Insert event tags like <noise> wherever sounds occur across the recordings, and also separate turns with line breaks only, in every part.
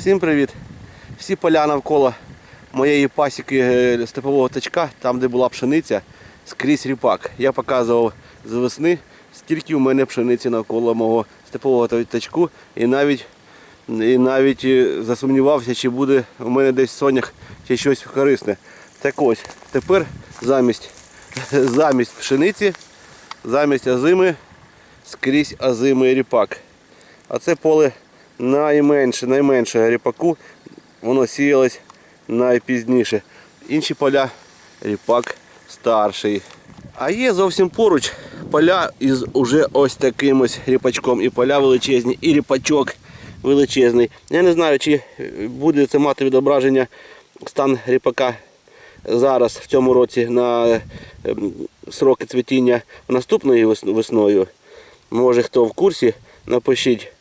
Всім привіт! Всі поля навколо моєї пасіки е, степового тачка, там де була пшениця, скрізь ріпак. Я показував з весни, скільки у мене пшениці навколо мого степового тачку і навіть, і навіть е, засумнівався, чи буде у мене десь сонях чи щось корисне. Так ось, тепер замість, <laughs> замість пшениці, замість озими, скрізь озими ріпак. А це поле найменше, найменше ріпаку, воно сіялось найпізніше. Інші поля ріпак старший. А є зовсім поруч поля із уже ось таким ось ріпачком. І поля величезні, і ріпачок величезний. Я не знаю, чи буде це мати відображення стан ріпака зараз в цьому році на ем, сроки цвітіння наступною весною. Може хто в курсі, напишіть,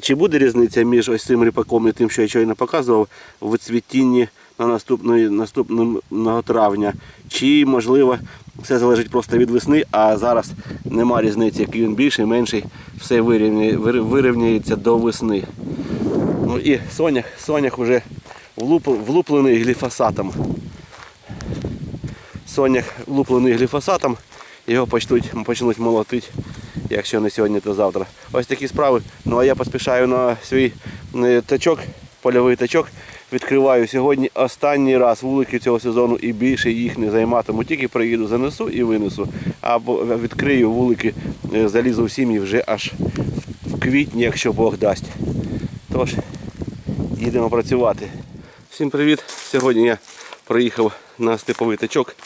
чи буде різниця між ось цим ріпаком і тим, що я щойно показував, в цвітінні на наступного травня. Чи можливо все залежить просто від весни, а зараз нема різниці, який він більший, менший, все вирівняє- вирівняється до весни. Ну і сонях, сонях вже влуп, влуплений гліфосатом. Сонях влуплений гліфосатом, його почнуть, почнуть молотити, якщо не сьогодні, то завтра. Ось такі справи. Ну а я поспішаю на свій е, тачок, польовий тачок. Відкриваю сьогодні останній раз вулики цього сезону і більше їх не займатиму. Тільки приїду, занесу і винесу. Або відкрию вулики, е, залізу в сім'ї вже аж в квітні, якщо Бог дасть. Тож, їдемо працювати. Всім привіт! Сьогодні я приїхав на степовий тачок.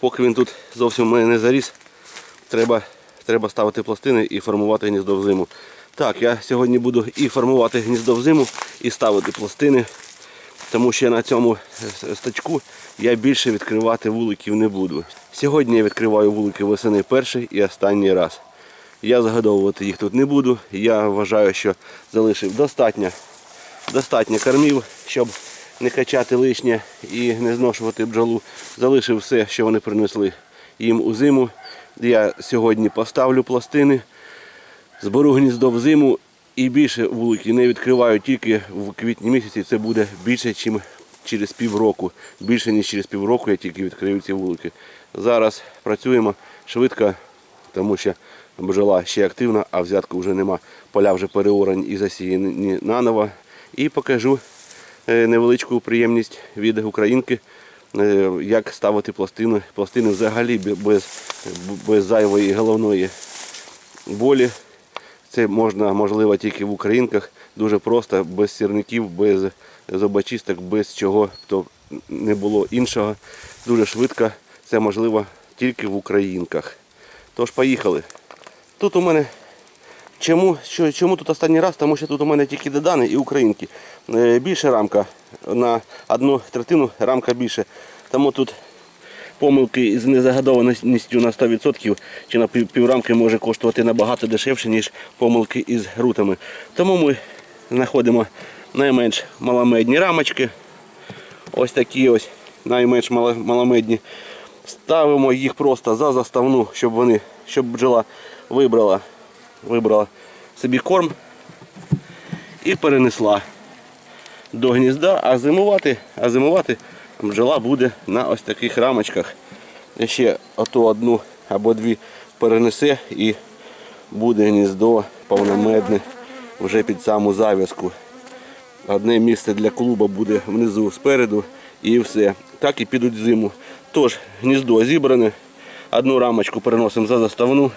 Поки він тут зовсім у мене не заріс, треба, треба ставити пластини і формувати гніздо в зиму. Так, я сьогодні буду і формувати гніздо в зиму, і ставити пластини, тому що на цьому стачку я більше відкривати вуликів не буду. Сьогодні я відкриваю вулики восени перший і останній раз. Я загодовувати їх тут не буду. Я вважаю, що залишив достатньо, достатньо кормів, щоб не качати лишнє і не зношувати бджолу. Залишив все, що вони принесли їм у зиму. Я сьогодні поставлю пластини, зберу гніздо в зиму і більше вулики не відкриваю тільки в квітні місяці. Це буде більше, ніж через півроку. Більше ніж через півроку я тільки відкрию ці вулики. Зараз працюємо швидко, тому що бджола ще активна, а взятку вже нема. Поля вже переорані і засіяні наново. І покажу е, невеличку приємність від українки, як ставити пластини. Пластини взагалі без, без зайвої головної болі. Це можна, можливо, тільки в українках. Дуже просто, без сірників, без зубочисток, без чого то не було іншого. Дуже швидко. Це можливо тільки в українках. Тож поїхали. Тут у мене Чому, що, чому тут останній раз? Тому що тут у мене тільки додани і українки. Е, Більше рамка на одну третину рамка більше. Тому тут помилки з незагадованістю на 100% чи на піврамки може коштувати набагато дешевше, ніж помилки із грутами. Тому ми знаходимо найменш маломедні рамочки. Ось такі ось найменш маломедні. Ставимо їх просто за заставну, щоб вони, щоб бджола вибрала, вибрала собі корм і перенесла до гнізда, а зимувати, а зимувати бджола буде на ось таких рамочках. Ще ото одну або дві перенесе і буде гніздо повномедне вже під саму зав'язку. Одне місце для клуба буде внизу спереду і все. Так і підуть зиму. Тож, гніздо зібране. Одну рамочку переносимо за заставну,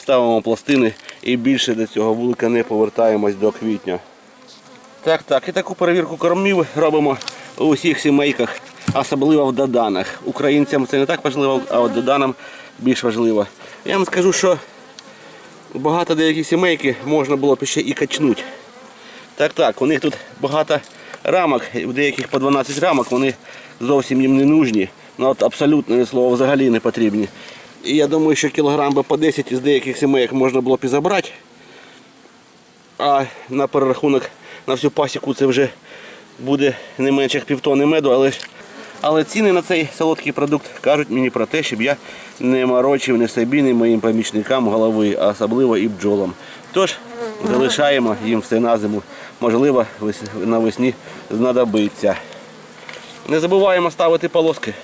ставимо пластини і більше до цього вулика не повертаємось до квітня. Так, так, і таку перевірку кормів робимо у усіх сімейках, особливо в доданах. Українцям це не так важливо, а от доданам більш важливо. Я вам скажу, що багато деяких сімейки можна було б ще і качнути. Так, так, у них тут багато рамок, деяких по 12 рамок, вони зовсім їм не нужні. Ну от абсолютно слово взагалі не потрібні. І я думаю, що кілограм би по 10 із деяких сімейок можна було б і забрати. А на перерахунок на всю пасіку це вже буде не менше як півтони меду, але, але ціни на цей солодкий продукт кажуть мені про те, щоб я не морочив ні собі, ні моїм помічникам голови, а особливо і бджолам. Тож залишаємо їм все на зиму. можливо навесні знадобиться. Не забуваємо ставити полоски.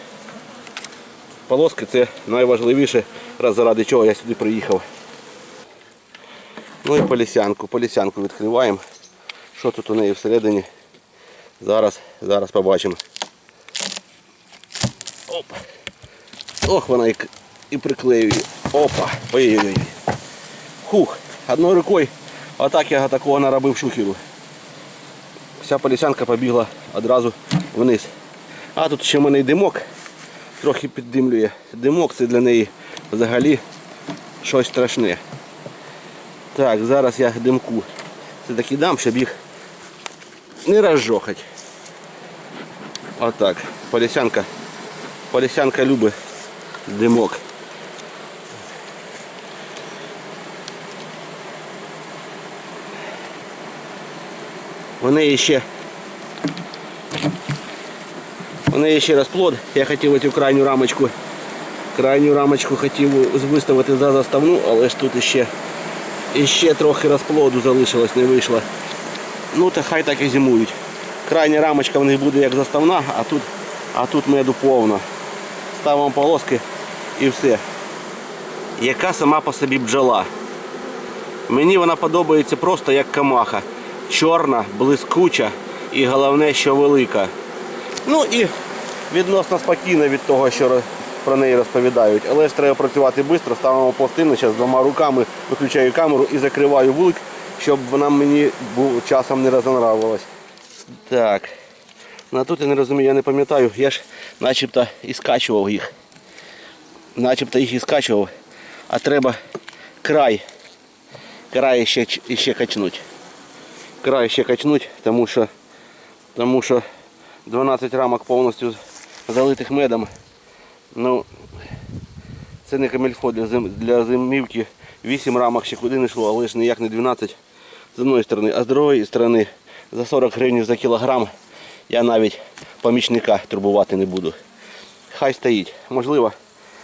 Полоски це найважливіше, раз заради чого я сюди приїхав. Ну і полісянку. Полісянку відкриваємо. Що тут у неї всередині? Зараз, зараз побачимо. Оп. Ох, вона і, і приклеює. Опа. Ой-ой-ой. Хух, одною рукою. Отак я такого наробив шухеру. Вся полісянка побігла одразу вниз. А тут ще в мене й димок. Трохи піддимлює. Димок це для неї взагалі щось страшне. Так, зараз я димку. Це таки дам, щоб їх не розжохать. Отак. Полісянка. Полісянка любить димок. Неї ще у неї ще розплод. Я хотів цю крайню рамочку. Крайню рамочку хотів виставити за заставну, але ж тут іще, іще трохи розплоду залишилось, не вийшло. Ну та хай так і зимують. Крайня рамочка в них буде як заставна, а тут, а тут меду повно. Ставимо полоски і все. Яка сама по собі бджола. Мені вона подобається просто як камаха. Чорна, блискуча і головне, що велика. Ну і відносно спокійно від того, що про неї розповідають. Але ж треба працювати швидко, ставимо пластину, зараз двома руками виключаю камеру і закриваю вулик, щоб вона мені часом не розонравилась. Так. Ну а тут я не розумію, я не пам'ятаю, я ж начебто і скачував їх. Начебто їх і скачував, а треба край. Край ще, ще качнуть. Край ще качнуть, тому що, тому що 12 рамок повністю залитих медом. Ну, це не камельфо для, зим, для зимівки. 8 рамок ще куди не йшло, але ж ніяк не 12 з одної сторони, а з другої сторони за 40 гривень за кілограм я навіть помічника турбувати не буду. Хай стоїть. Можливо,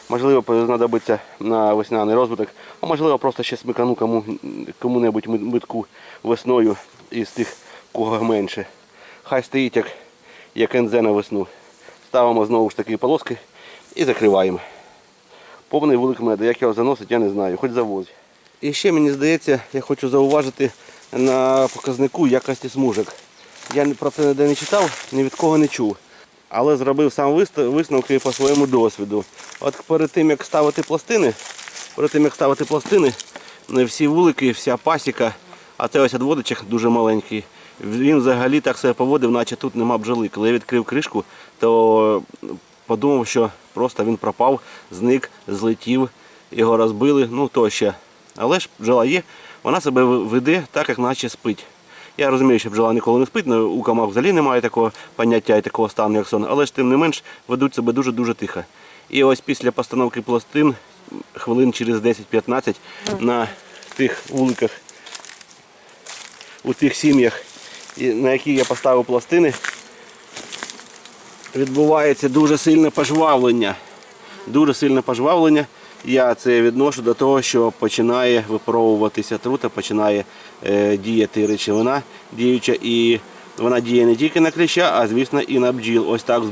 можливо, знадобиться на весняний розвиток, а можливо просто ще смикану кому, кому-небудь мит- митку весною із тих, кого менше. Хай стоїть як, як НЗ на весну. Ставимо знову ж таки полоски і закриваємо. Повний вулик меду. Як його заносить, я не знаю, хоч завозь. І ще мені здається, я хочу зауважити на показнику якості смужок. Я про це ніде не читав, ні від кого не чув. Але зробив сам висновки по своєму досвіду. От перед тим як ставити пластини, перед тим як ставити пластини, не всі вулики, вся пасіка, а це ось відводичок дуже маленький. Він взагалі так себе поводив, наче тут нема бджоли. Коли я відкрив кришку, то подумав, що просто він пропав, зник, злетів, його розбили, ну тощо. Але ж бджола є, вона себе веде так, як наче спить. Я розумію, що бджола ніколи не спить, ну, у камах взагалі немає такого поняття і такого стану, як сон, але ж тим не менш ведуть себе дуже-дуже тихо. І ось після постановки пластин, хвилин через 10-15 на тих вуликах, у тих сім'ях, на які я поставив пластини, відбувається дуже сильне пожвавлення. Дуже сильне пожвавлення. Я це відношу до того, що починає випаровуватися трута, починає е, діяти речовина діюча, і вона діє не тільки на кліща, а звісно і на бджіл. Ось так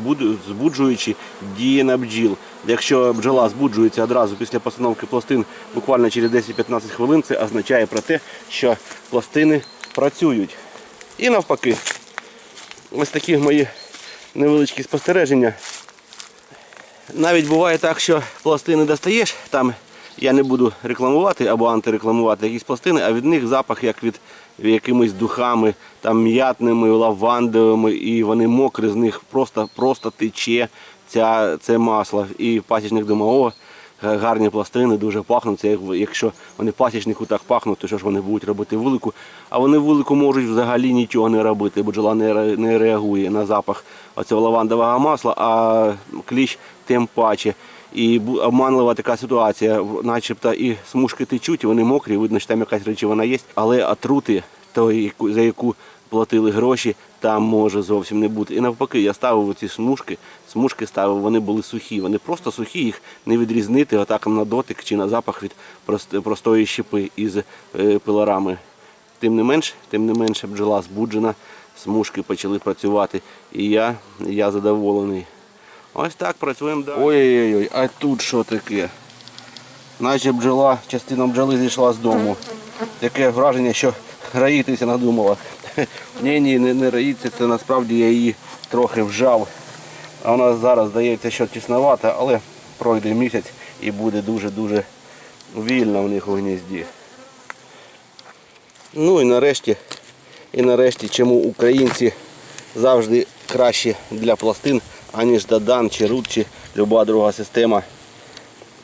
збуджуючи діє на бджіл. Якщо бджола збуджується одразу після постановки пластин буквально через 10-15 хвилин, це означає про те, що пластини працюють. І навпаки, ось такі мої невеличкі спостереження. Навіть буває так, що пластини достаєш, там я не буду рекламувати або антирекламувати якісь пластини, а від них запах як від якимись духами, там м'ятними, лавандовими, і вони мокрі, з них просто, просто тече ця, це масло. І пасічник думає, о, гарні пластини, дуже пахнуть. Це як- якщо вони пасічнику так пахнуть, то що ж вони будуть робити вулику? А вони вулику можуть взагалі нічого не робити, бо бджола не, реагує на запах оцього лавандового масла, а кліщ тим паче. І обманлива така ситуація, начебто і смужки течуть, вони мокрі, видно, що там якась речовина є, але отрути, то, за яку платили гроші, там може зовсім не бути. І навпаки, я ставив ці смужки, смужки ставив, вони були сухі. Вони просто сухі, їх не відрізнити отак на дотик чи на запах від простої щепи із е, пилорами. тим не менш, тим не менше бджола збуджена, смужки почали працювати. І я, я задоволений. Ось так працюємо далі. Ой-ой-ой, а тут що таке? Наче бджола, частина бджоли зійшла з дому. Таке враження, що раїтися надумала. Ні, ні, не, не раїться, це насправді я її трохи вжав. А вона зараз здається, що тісновата, але пройде місяць і буде дуже-дуже вільно в них у гнізді. Ну і нарешті, і нарешті, чому українці завжди краще для пластин, аніж Дадан чи Рут, чи люба друга система.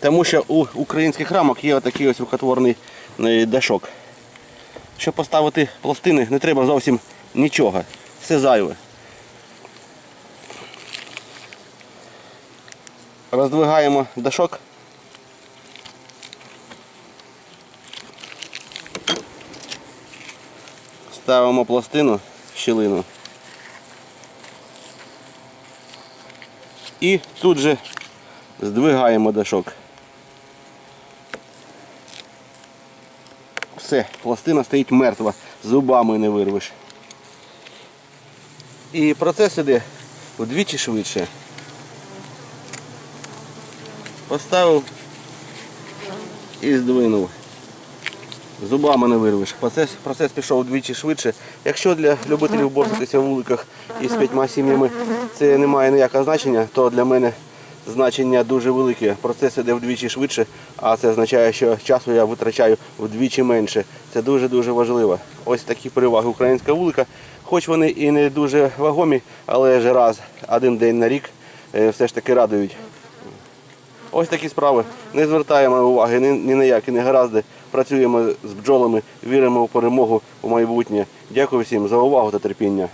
Тому що у українських рамок є отакий ось рукотворний е, дашок. Щоб поставити пластини, не треба зовсім нічого. Все зайве. Роздвигаємо дашок. Ставимо пластину в щілину. І тут же здвигаємо дашок. Все, пластина стоїть мертва, зубами не вирвеш. І процес іде вдвічі швидше. Поставив і здвинув. Зубами не вирвеш. Процес, процес пішов вдвічі швидше. Якщо для любителів борситися в вуликах із п'ятьма сім'ями це не має ніякого значення, то для мене значення дуже велике. Процес іде вдвічі швидше, а це означає, що часу я витрачаю вдвічі менше. Це дуже-дуже важливо. Ось такі переваги українського вулика. Хоч вони і не дуже вагомі, але ж раз один день на рік е, все ж таки радують. Ось такі справи. Не звертаємо уваги ні, ні на які негаразди. Працюємо з бджолами, віримо в перемогу у майбутнє. Дякую всім за увагу та терпіння.